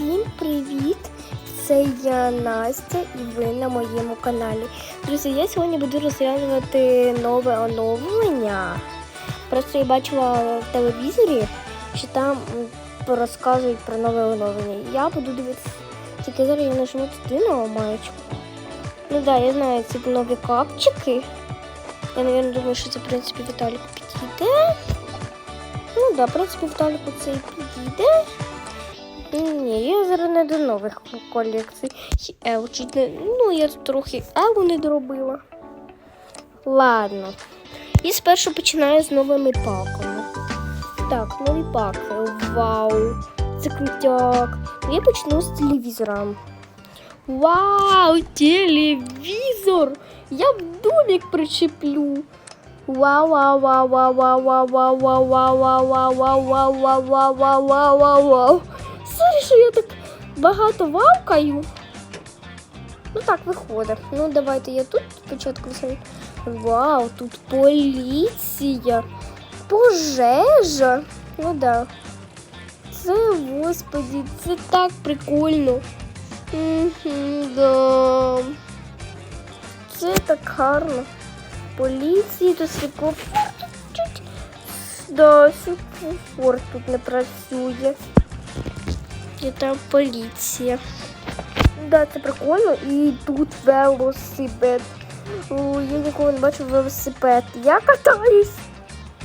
Всім привіт! Це я Настя і ви на моєму каналі. Друзі, я сьогодні буду розглянути нове оновлення. Просто я бачила в телевізорі, що там розказують про нове оновлення. Я буду дивитися. Тільки зараз я нажму туди на маєчку. Ну так, да, я знаю, це нові капчики. Я, мабуть, думаю, що це, в принципі, Віталіку підійде. Ну так, да, в принципі, Віталіку це і підійде. Ні, я зараз не до нових колекцій. Ел не. Ну, я тут трохи Елу не доробила. Ладно. І спершу починаю з новими паками. Так, нові паки. Вау! Це крутяк. Ну, Я почну з телевізора. Вау! Телевізор! Я в домик причеплю. Вау, вау, вау, вау, вау, вау, вау, вау, вау, вау, вау, вау, вау, вау, вау, вау, вау, багато вавкаю. Ну так виходить. Ну давайте я тут спочатку все. Вау, тут поліція, пожежа. Ну да. Це, господі, це так прикольно. Мгм, да. Це так гарно. Поліції тут світлофор. Да, світлофор тут не працює. І там поліція. Да, це прикольно. І тут велосипед. О, я ніколи не бачив велосипед. Я катаюсь.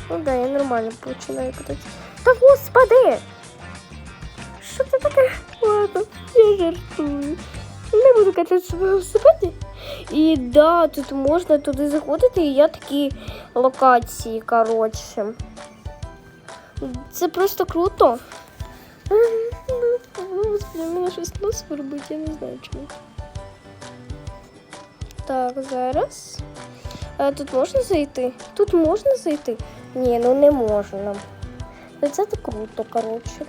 Ну да, я нормально починаю кататися. Та господи! Що це таке? Ладно, я жартую. Не буду кататися в велосипеді. І да, тут можна туди заходити, і є такі локації, коротше. Це просто круто. Мене щось нос робить, я не знаю чому. Так, зараз. А тут можна зайти? Тут можна зайти? Ні, ну не можна. Ну це так круто, коротше.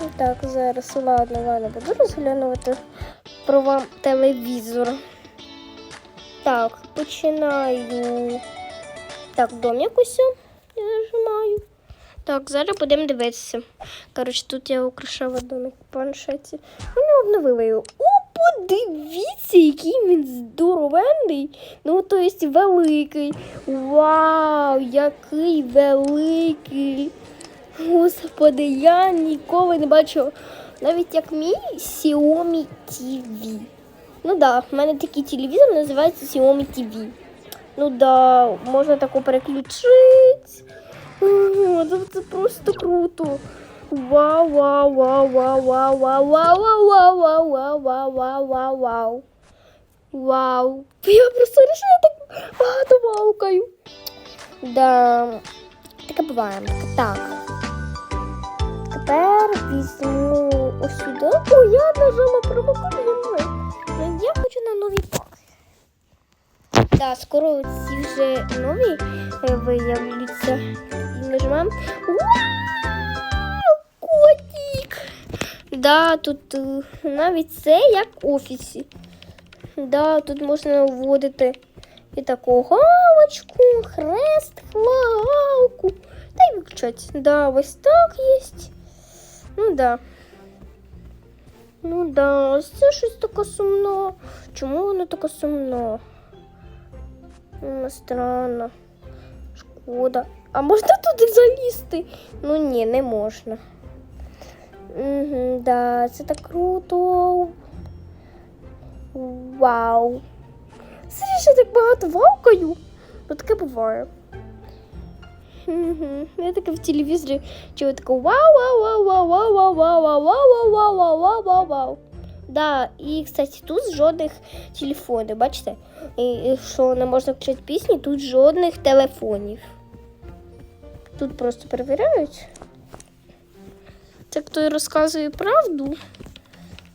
Ну, Так, зараз, ладно, ладно, буду розглянути про вам телевізор. Так, починаю. Так, домик ось я нажимаю. Так, зараз будемо дивитися. Коротше, тут я украшала домик в планшеті. Вони обновили його. О, подивіться, який він здоровенний. Ну, то є великий. Вау, який великий. Господи, я ніколи не бачила. Навіть як мій Xiaomi TV. Ну да, в мене такий телевізор називається Xiaomi TV. Ну да, можна таку переключити. Це просто круто. Вау, вау, вау, вау, вау, вау, вау, вау, вау, вау, вау, вау, вау, вау, вау. Я просто решила так багато ваукаю. Да. Таке буває. Так. Тепер візьму ось сюди. О, я нажала промокодом. Ну, Я хочу на нові паки. Так, скоро ці вже нові е, виявляться. І нажимаємо. Вау! Котик! Да, тут е, навіть це як в офісі. Да, тут можна вводити і таку галочку, хрест, флагалку. Та й виключать. Да, ось так є. Ну да. Ну да, ось це щось таке сумно. Чому воно таке сумно? Странно. Шкода. А можна туди залізти? Ну ні, не можна. Угу, да, це так круто. Вау. Серйозно, я так багато вавкаю. Ну таке буває. Я таке в телевізорі чую таке вау вау вау вау вау вау вау вау вау вау вау вау вау Да, і, кстати, тут жодних телефонів, бачите? І, що не можна включати пісні, тут жодних телефонів. Тут просто перевіряють. Це хто розказує правду,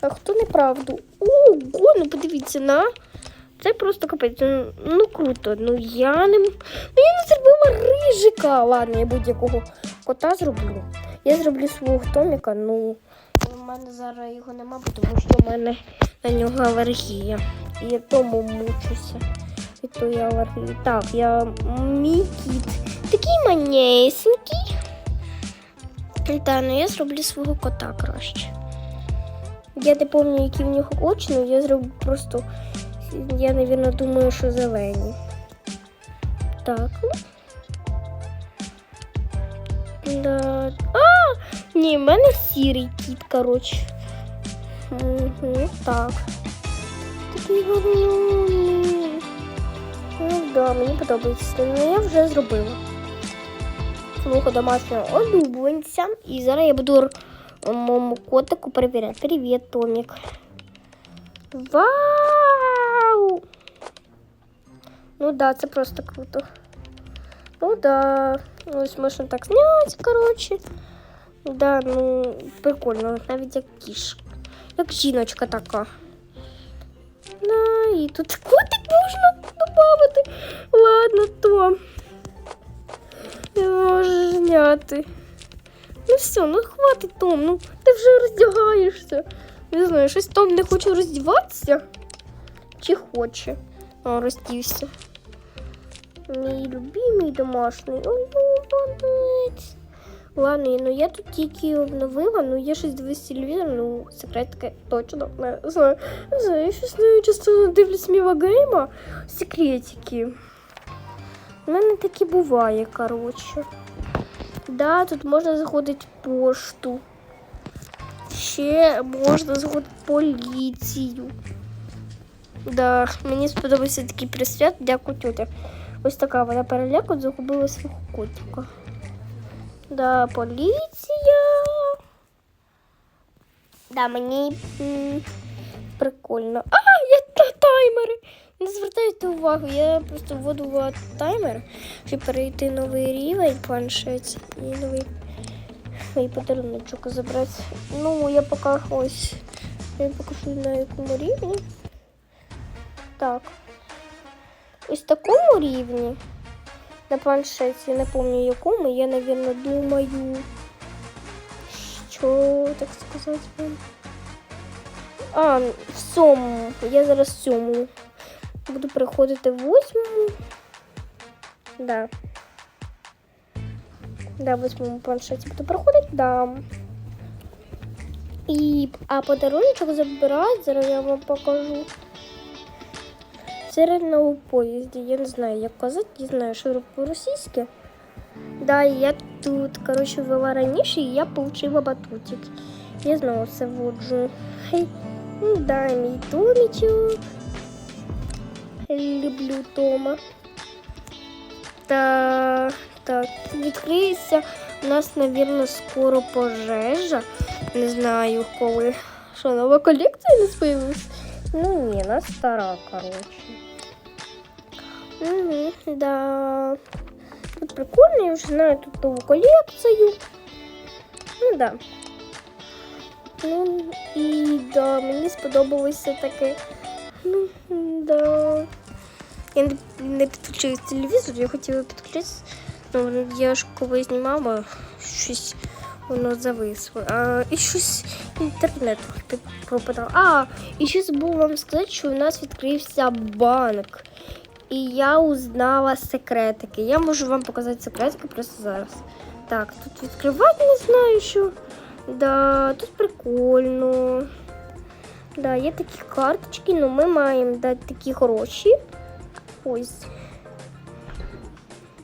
а хто неправду. Ого, ну подивіться на. Це просто капець. Ну, ну круто. Ну я не. Ну я не зробила рижика. Ладно, я будь-якого кота зроблю. Я зроблю свого Томіка, ну. Мене зараз його нема, тому що в мене на нього алергія. І я тому мучуся від тої алергії. Так, я мій кіт. Такий манєсенький. Та, ну я зроблю свого кота краще. Я не пам'ятаю, які в них очі, але я зроблю просто. Я, мабуть, думаю, що зелені. Так. Да. А! Ні, в мене сірий кіт, коротше. Угу, так. Такий гарний. Ну да, мені подобається. Ну я вже зробила. Свого домашнього улюбленця. І зараз я буду моєму котику перевіряти. Привіт, Томік. Вау! Ну да, це просто круто. Ну да. Ось можна так зняти, коротше. Да, ну, прикольно, навіть як кішка. Як жіночка така. Да, і тут котик можна додати. Ладно, то. Не можу зняти. Ну все, ну хватить, Том, ну ти вже роздягаєшся. Не знаю, щось Том не хоче роздіватися. Чи хоче? О, роздівся. Мій любимий домашній улюбленець. Ладно, ну я тут тільки обновила, ну я щось дивлюсь телевізор, ну секретки точно не знаю. Знаю, щось не часто дивлюсь Міва Гейма. Секретики. У мене таке буває, коротше. Да, тут можна заходити пошту. Ще можна заходити поліцію. Да, мені сподобався такий присвят, дякую тетя. Ось така вона переляку загубила свого котика. Да, поліція. Да, мені прикольно. А, я та таймери. Не звертайте увагу, я просто вводу таймер, щоб перейти новий рівень в планшеті і новий свій подаруночок забрати. Ну, я поки ось. Я покажу на якому рівні. Так. Ось такому рівні на планшеті, не пам'ятаю якому, я, напевно, думаю, що так сказати вам. А, в сьомому. Я зараз в сьомому. Буду переходити в восьмому. Да. Да, в восьмому планшеті буду переходити, да. І, а подарунок забирають, зараз я вам покажу. Це на поїзді. Я не знаю, як казати, не знаю, що по-російськи. Да, я тут, коротше, вела раніше, і я отримала батутик. Я знову це вводжу. Хей, ну да, мій домічок. Люблю Тома. Та так, відкриється. У нас, мабуть, скоро пожежа. Не знаю коли. Що, нова колекція не з'явилась? Ну ні, вона стара, коротше. Угу, да. Тут прикольно, я вже знаю тут нову колекцію. Ну да. Ну і да, мені сподобалося таке. Ну, да. Я не, не підключилась телевізор, я хотіла підключитися. Ну, я ж коли знімала, щось воно зависло. А, і щось інтернет пропадав. А, і ще забув вам сказати, що у нас відкрився банк. І я узнала секретики. Я можу вам показати секретики просто зараз. Так, тут відкривати не знаю що. Да, тут прикольно. Да, є такі карточки, але ми маємо дати такі гроші. Ось.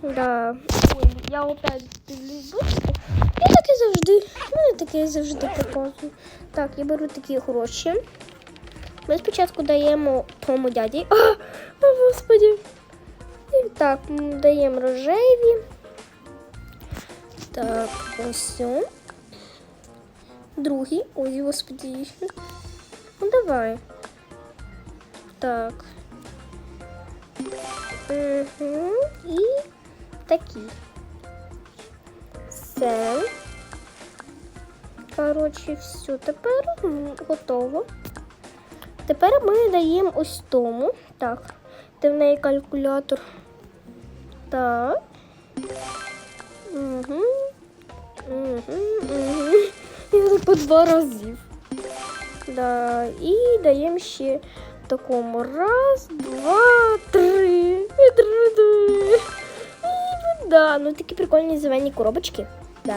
Да. Ой, я опять дивлюсь бочку. Я таке завжди. У мене таке завжди показую. Так, я беру такі гроші. Ми спочатку даємо тому дяді. А, о, господі. І так, даємо рожеві. Так, ось. Другий. Ой, господі. Ну давай. Так. Угу. І такі. Все. Коротше, все. Тепер готово. Тепер ми даємо ось тому. Так. Де в неї калькулятор. Так. Угу. Угу. Угу. Я по два разів. Да. І даємо ще такому. Раз, два, три. І, да, ну такі прикольні зелені коробочки. Да.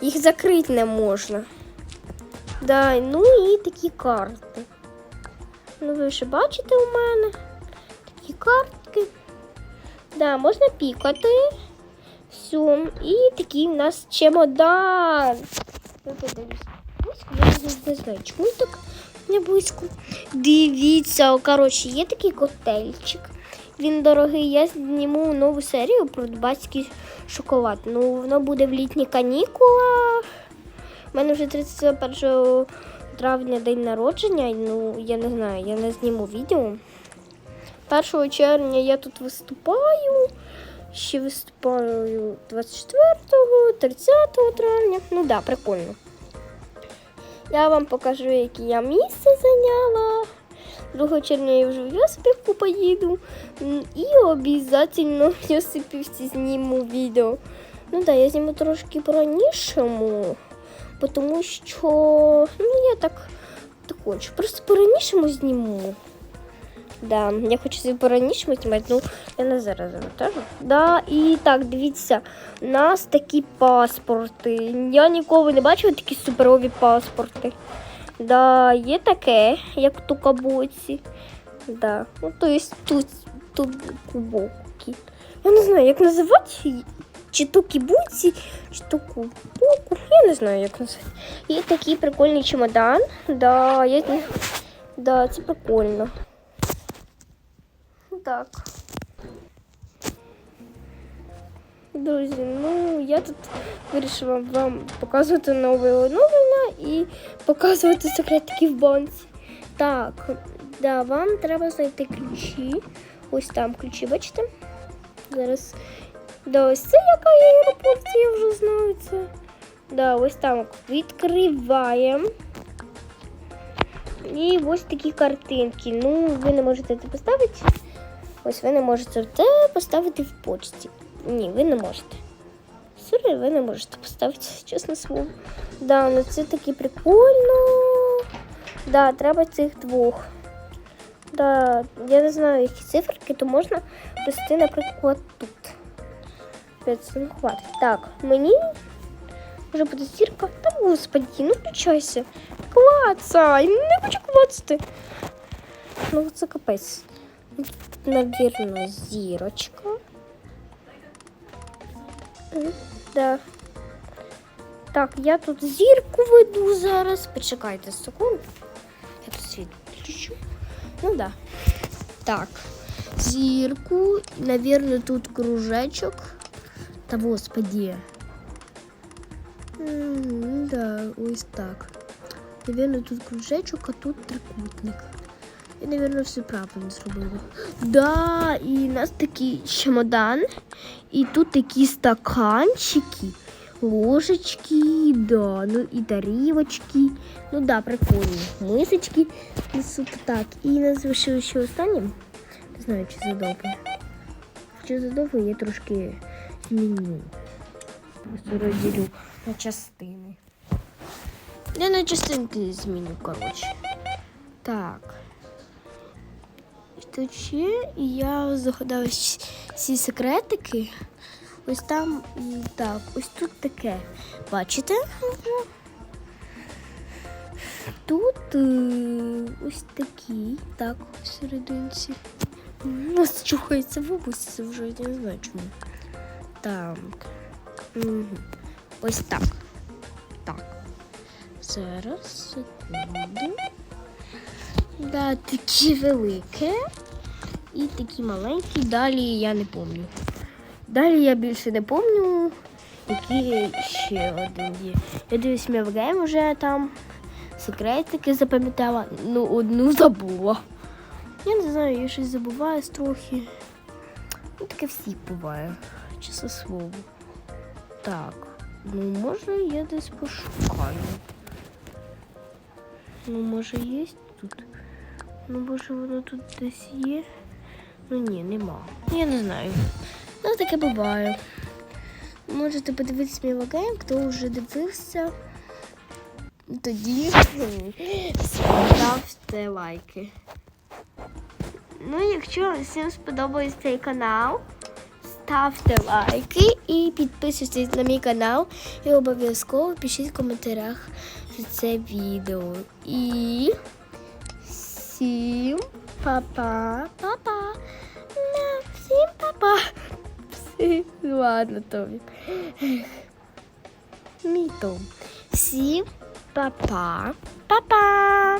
Їх закрити не можна. Да, ну і такі карти. Ну, ви вже бачите у мене такі картки. Да, можна пікати. Все. І такий у нас чемодан. Подивлюсь. Я чому так не близько. Дивіться, коротше, є такий коктейльчик. Він дорогий. Я зніму нову серію про дубацький шоколад. Ну, воно буде в літні канікула. У мене вже 31 травня день народження. Ну, я не знаю, я не зніму відео. 1 червня я тут виступаю. Ще виступаю 24-го, 30 травня. Ну да, прикольно. Я вам покажу, яке я місце зайняла. 2 червня я вже в Йосипівку поїду. І обов'язково в Йосипівці зніму відео. Ну так, я зніму трошки по-ранішому, бо тому що ну, я так, так хочу. Просто по-ранішому зніму. Да, я хочу по-ранішому знімати, ну я не зараз завантажу. Да, і так, дивіться, у нас такі паспорти. Я ніколи не бачила такі суперові паспорти. Да, є таке, як в тукабоці. Да. Ну, то є тут, тут кубоки. Я не знаю, як називати. Чи то кібуці, чи то кубоку. Я не знаю, як називати. І такий прикольний чемодан. Да, я... да, це прикольно. Так. Друзі, ну я тут вирішила вам показувати нове оновлення і показувати секретики в банці. Так, да, вам треба знайти ключі. Ось там ключі, бачите? Зараз. Да, ось це яка аеропорт, я вже знаю це. Да, ось там відкриваємо. І ось такі картинки. Ну, ви не можете це поставити. Ось ви не можете це поставити в почті. Ні, ви не можете. Сорі, ви не можете поставити, чесне слово. Да, ну це таки прикольно. Да, треба цих двох. Да, я не знаю, які циферки, то можна вести, наприклад, тут. П'ять, ну, хватить. Так, мені може буде зірка. Та господи, ну включайся. Клацай, не хочу клацати. Ну, це капець. Навірно, зірочка. М, Да. Так, я тут зірку веду зараз. Почекайте секунду. Я тут світ включу. Ну да. Так. Зірку. Навірно, тут кружечок. Та господи. М, Да, ось так. Навірно, тут кружечок, а тут трикутник. Я, наверное, все правильно зробила. Да, і у нас такий чемодан, і тут такі стаканчики, ложечки, да, ну і тарілочки. Ну да, прикольно. Мисочки несуть так. І нас залишилось ще останнім. Не знаю, чи задовго. Чи задовго я трошки Зміню. Просто розділю на частини. Я на частинки зміню, коротше. Так. Тут ще я загадала всі секретики. Ось там так, ось тут таке. Бачите? Тут е, ось такий, так, всерединці. У нас чухається в області вже, я не знаю чому. Так. Мгм. Ось так. Так. Зараз, секунду. Да, такі великі і такі маленькі. Далі я не пам'ятаю. Далі я більше не пам'ятаю, які ще один є. Я дивлюсь, ми в вже там секретики запам'ятала, ну одну забула. Я не знаю, я щось забуваю трохи. Ну, таке всі буває, чесне слово. Так, ну може я десь пошукаю. Ну, може, є тут. Ну, може, воно тут десь є. Ну ні, нема. Я не знаю. Ну, таке буває. Можете подивитися мій логейм, хто вже дивився. Тоді ставте лайки. Ну, якщо всім сподобається цей канал, ставте лайки і підписуйтесь на мій канал. І обов'язково пишіть в коментарях за це відео. І всім па-па, па-па. На, всім па-па. Всім, ладно, Томік. Мій Том. Всім па-па, па-па.